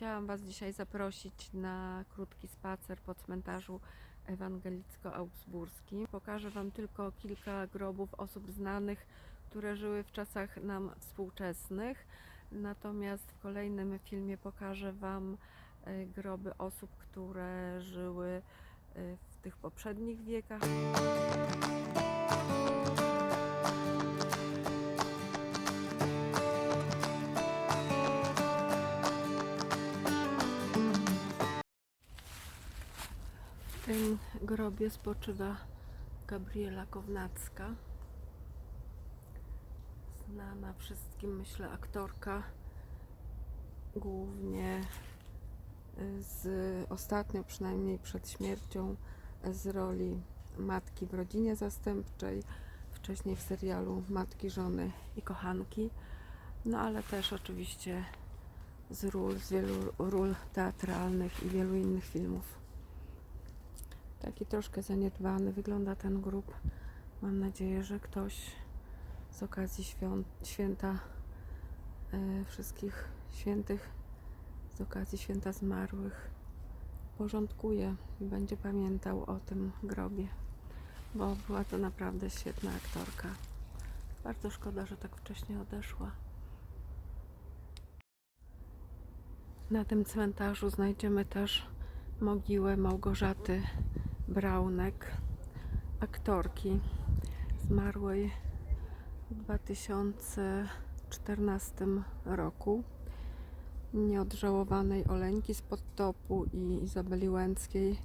Chciałam Was dzisiaj zaprosić na krótki spacer po cmentarzu ewangelicko-augsburskim. Pokażę Wam tylko kilka grobów osób znanych, które żyły w czasach nam współczesnych. Natomiast w kolejnym filmie pokażę Wam e, groby osób, które żyły e, w tych poprzednich wiekach. Tym grobie spoczywa Gabriela Kownacka. Znana wszystkim, myślę, aktorka. Głównie y, z ostatnio, przynajmniej przed śmiercią, z roli matki w rodzinie zastępczej, wcześniej w serialu Matki, Żony i Kochanki. No ale też oczywiście z ról, z wielu ról teatralnych i wielu innych filmów. Taki troszkę zaniedbany wygląda ten grób. Mam nadzieję, że ktoś z okazji świąt, święta e, wszystkich świętych, z okazji święta zmarłych, porządkuje i będzie pamiętał o tym grobie, bo była to naprawdę świetna aktorka. Bardzo szkoda, że tak wcześnie odeszła. Na tym cmentarzu znajdziemy też mogiłę Małgorzaty Braunek, aktorki zmarłej w 2014 roku. Nieodżałowanej Oleńki z Podtopu i Izabeli Łęckiej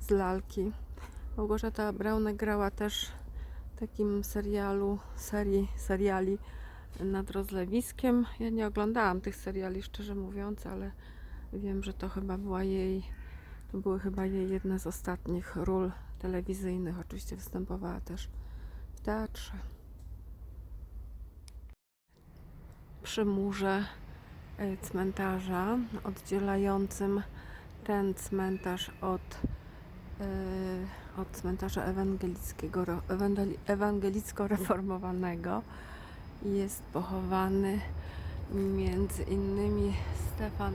z Lalki. Małgorzata Braunek grała też w takim serialu, serii, seriali nad rozlewiskiem. Ja nie oglądałam tych seriali, szczerze mówiąc, ale wiem, że to chyba była jej to były chyba jej jedne z ostatnich ról telewizyjnych. Oczywiście występowała też w teatrze. Przy murze e, cmentarza oddzielającym ten cmentarz od, e, od cmentarza ewangelickiego, ewangelicko-reformowanego jest pochowany między innymi Stefan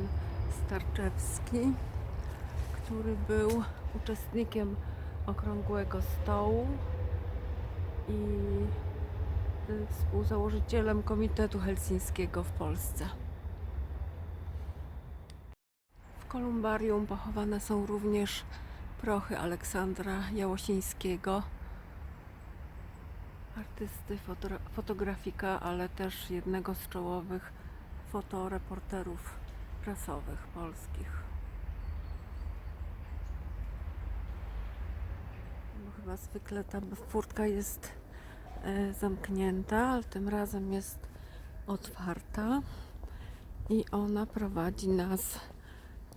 Starczewski który był uczestnikiem okrągłego stołu i współzałożycielem Komitetu Helsińskiego w Polsce. W kolumbarium pochowane są również prochy Aleksandra Jałosińskiego, artysty, fotografika, ale też jednego z czołowych fotoreporterów prasowych polskich. Bo chyba zwykle ta furtka jest e, zamknięta, ale tym razem jest otwarta i ona prowadzi nas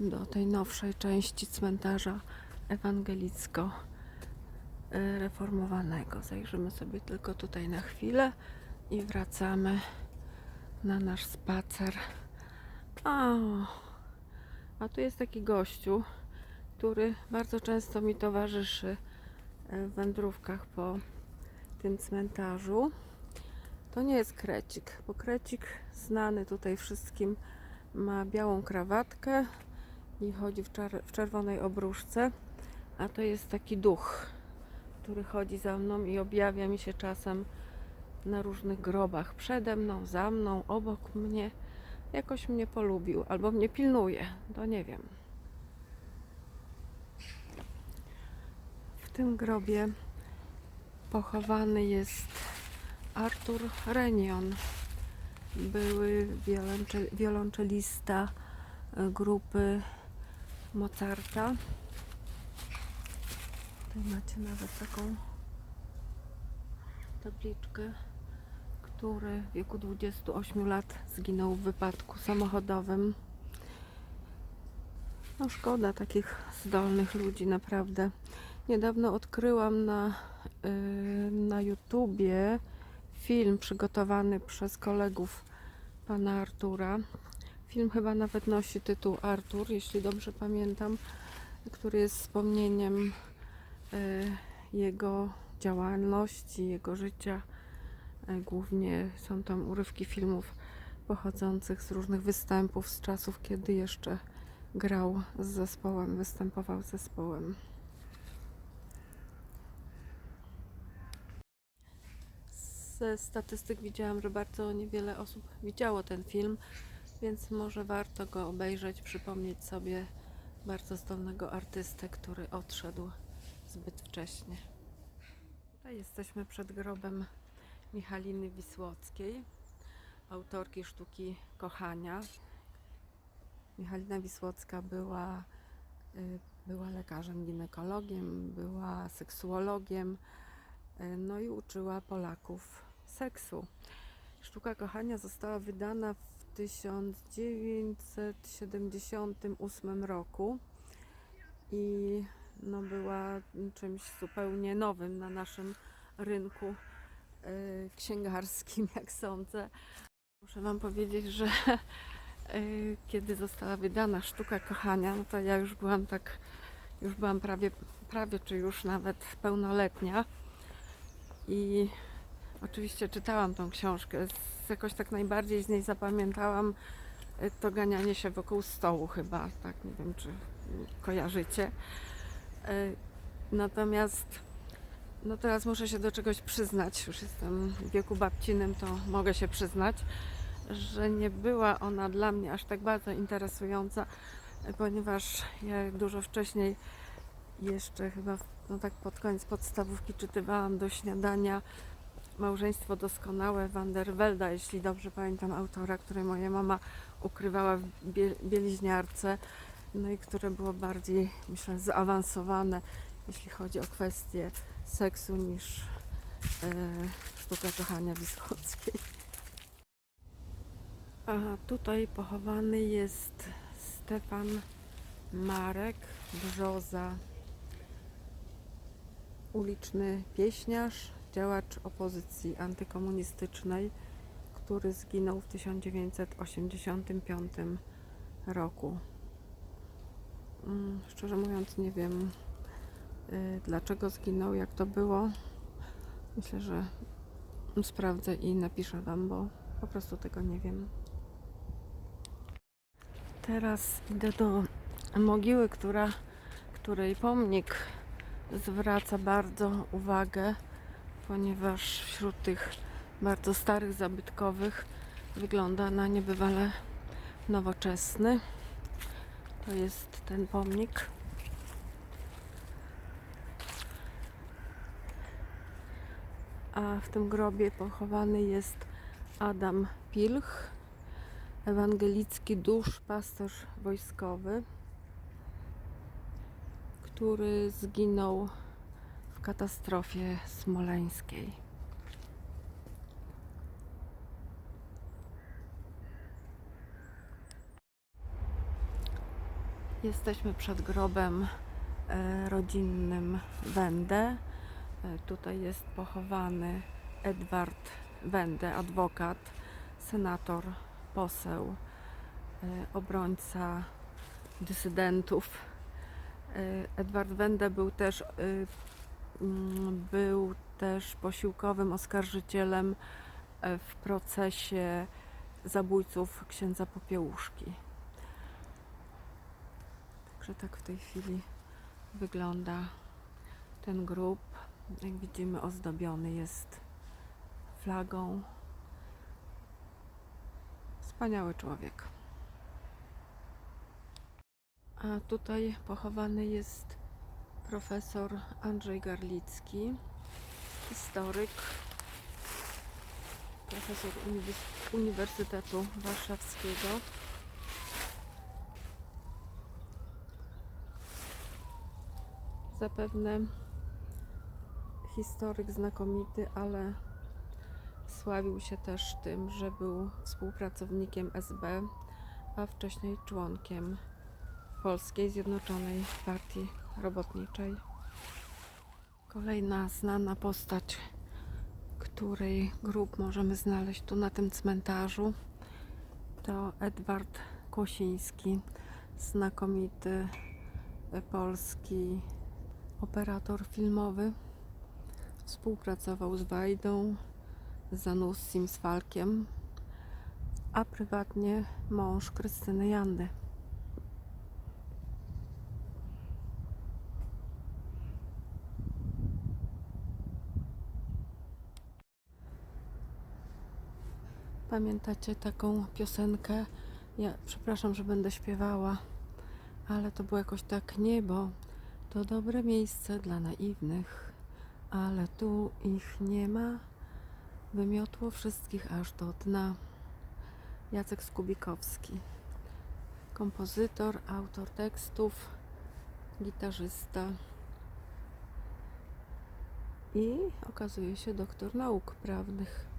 do tej nowszej części cmentarza ewangelicko e, reformowanego. Zajrzymy sobie tylko tutaj na chwilę i wracamy na nasz spacer. A tu jest taki gościu, który bardzo często mi towarzyszy wędrówkach po tym cmentarzu. To nie jest krecik, bo krecik znany tutaj wszystkim ma białą krawatkę i chodzi w, czar- w czerwonej obruszce, a to jest taki duch, który chodzi za mną i objawia mi się czasem na różnych grobach przede mną, za mną, obok mnie. Jakoś mnie polubił albo mnie pilnuje, to nie wiem. W tym grobie pochowany jest Artur Renion, były wioloncze- wiolonczelista e, grupy Mozarta. Tutaj macie nawet taką tabliczkę, który w wieku 28 lat zginął w wypadku samochodowym. No szkoda takich zdolnych ludzi, naprawdę. Niedawno odkryłam na, yy, na YouTubie film przygotowany przez kolegów pana Artura. Film chyba nawet nosi tytuł Artur, jeśli dobrze pamiętam, który jest wspomnieniem yy, jego działalności, jego życia. Yy, Głównie są tam urywki filmów pochodzących z różnych występów z czasów, kiedy jeszcze grał z zespołem, występował z zespołem. Ze statystyk widziałam, że bardzo niewiele osób widziało ten film, więc może warto go obejrzeć, przypomnieć sobie bardzo zdolnego artystę, który odszedł zbyt wcześnie. Tutaj jesteśmy przed grobem Michaliny Wisłockiej, autorki sztuki kochania. Michalina Wisłocka była, y, była lekarzem ginekologiem, była seksuologiem, y, no i uczyła Polaków seksu. Sztuka kochania została wydana w 1978 roku i no była czymś zupełnie nowym na naszym rynku y, księgarskim, jak sądzę. Muszę Wam powiedzieć, że y, kiedy została wydana sztuka kochania, no to ja już byłam tak, już byłam prawie, prawie czy już nawet pełnoletnia i oczywiście czytałam tą książkę. Jakoś tak najbardziej z niej zapamiętałam y, to ganianie się wokół stołu chyba, tak nie wiem czy kojarzycie. Y, Natomiast no teraz muszę się do czegoś przyznać, już jestem w wieku babcinym, to mogę się przyznać, że nie była ona dla mnie aż tak bardzo interesująca, ponieważ ja dużo wcześniej jeszcze chyba no tak pod koniec podstawówki czytywałam do śniadania Małżeństwo doskonałe Van der Welda, jeśli dobrze pamiętam autora, które moja mama ukrywała w bie- bieliźniarce, no i które było bardziej, myślę, zaawansowane, jeśli chodzi o kwestie seksu niż e, sztuka kochania Wisłockiej. A tutaj pochowany jest Stefan Marek Brzoza, uliczny pieśniarz, działacz opozycji antykomunistycznej, który zginął w 1985 roku. Mm, Szczerze mówiąc, nie wiem y, dlaczego zginął, jak to było. Myślę, że sprawdzę i napiszę Wam, bo po prostu tego nie wiem. Teraz idę do mogiły, która, której pomnik zwraca bardzo uwagę, ponieważ wśród tych bardzo starych, zabytkowych wygląda na niebywale nowoczesny. To jest ten pomnik. A w tym grobie pochowany jest Adam Pilch, ewangelicki duszpasterz wojskowy, który zginął w katastrofie smoleńskiej. Jesteśmy przed grobem e, rodzinnym Wende. E, Tutaj jest pochowany Edward Wende, adwokat, senator, poseł, e, obrońca dysydentów. Edward Wende był też, był też posiłkowym oskarżycielem e, w procesie zabójców księdza Popiełuszki. Także tak w tej chwili wygląda ten grób. Jak widzimy, ozdobiony jest flagą. Wspaniały człowiek. A tutaj pochowany jest profesor Andrzej Garlicki, historyk, profesor Uniwers- Uniwersytetu Warszawskiego. Zapewne historyk znakomity, ale sławił się też tym, że był współpracownikiem SB, a wcześniej członkiem Polskiej Zjednoczonej Partii Robotniczej. Kolejna znana postać, której grób możemy znaleźć tu na tym cmentarzu, to Edward Kłosiński, znakomity polski operator filmowy. Współpracował z Wajdą, z Zanussim, z Falkiem, a prywatnie mąż Krystyny Jandy. Pamiętacie taką piosenkę? Ja przepraszam, że będę śpiewała, ale to było jakoś tak niebo. To dobre miejsce dla naiwnych, ale tu ich nie ma. Wymiotło wszystkich aż do dna. Jacek Skubikowski. Kompozytor, autor tekstów, gitarzysta i okazuje się doktor nauk prawnych.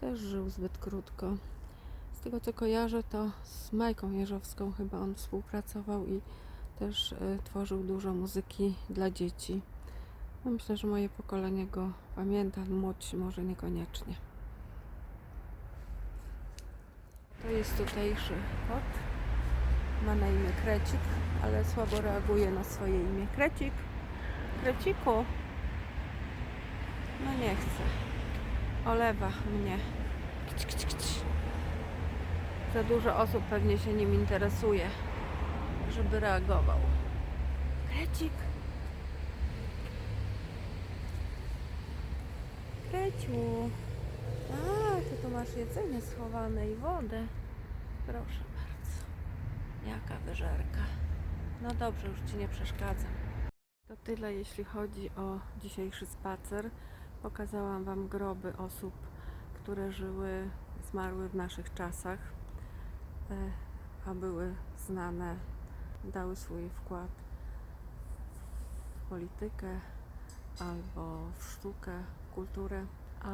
Też żył zbyt krótko. Z tego co kojarzę, to z Majką Jeżowską chyba on współpracował i też e, tworzył dużo muzyki dla dzieci. No myślę, że moje pokolenie go pamięta, młodsi może niekoniecznie. To jest tutejszy kot. Ma na imię Krecik, ale słabo reaguje na swoje imię. Krecik, Kreciku. No nie chce. Olewa mnie. Kić, kić, kić. Za dużo osób pewnie się nim interesuje, żeby reagował. Krecik. Kreciu. A, ty tu masz jedzenie schowane i wodę. Proszę bardzo. Jaka wyżerka. No dobrze, już Ci nie przeszkadzam. To tyle, jeśli chodzi o dzisiejszy spacer. Pokazałam Wam groby osób, które żyły, zmarły w naszych czasach, e, a były znane, dały swój wkład w politykę albo w sztukę, kulturę. A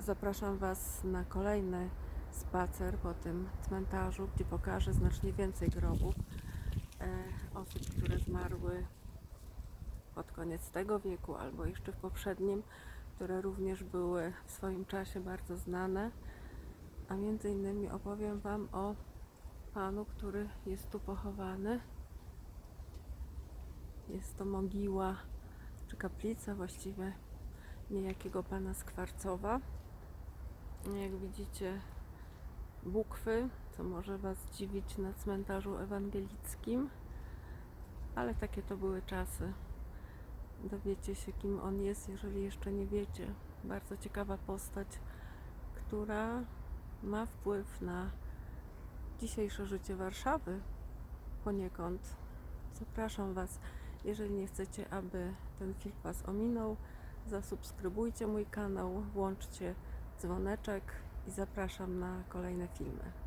zapraszam Was na kolejny spacer po tym cmentarzu, gdzie pokażę znacznie więcej grobów e, osób, które zmarły pod koniec tego wieku albo jeszcze w poprzednim, które również były w swoim czasie bardzo znane. A między innymi opowiem Wam o panu, który jest tu pochowany. Jest to mogiła czy kaplica właściwie niejakiego pana Skwarcowa. Jak widzicie, bukwy, co może Was dziwić na cmentarzu ewangelickim, ale takie to były czasy. Dowiecie się, kim on jest, jeżeli jeszcze nie wiecie. Bardzo ciekawa postać, która ma wpływ na dzisiejsze życie Warszawy poniekąd. Zapraszam Was, jeżeli nie chcecie, aby ten film Was ominął, zasubskrybujcie mój kanał, włączcie dzwoneczek i zapraszam na kolejne filmy.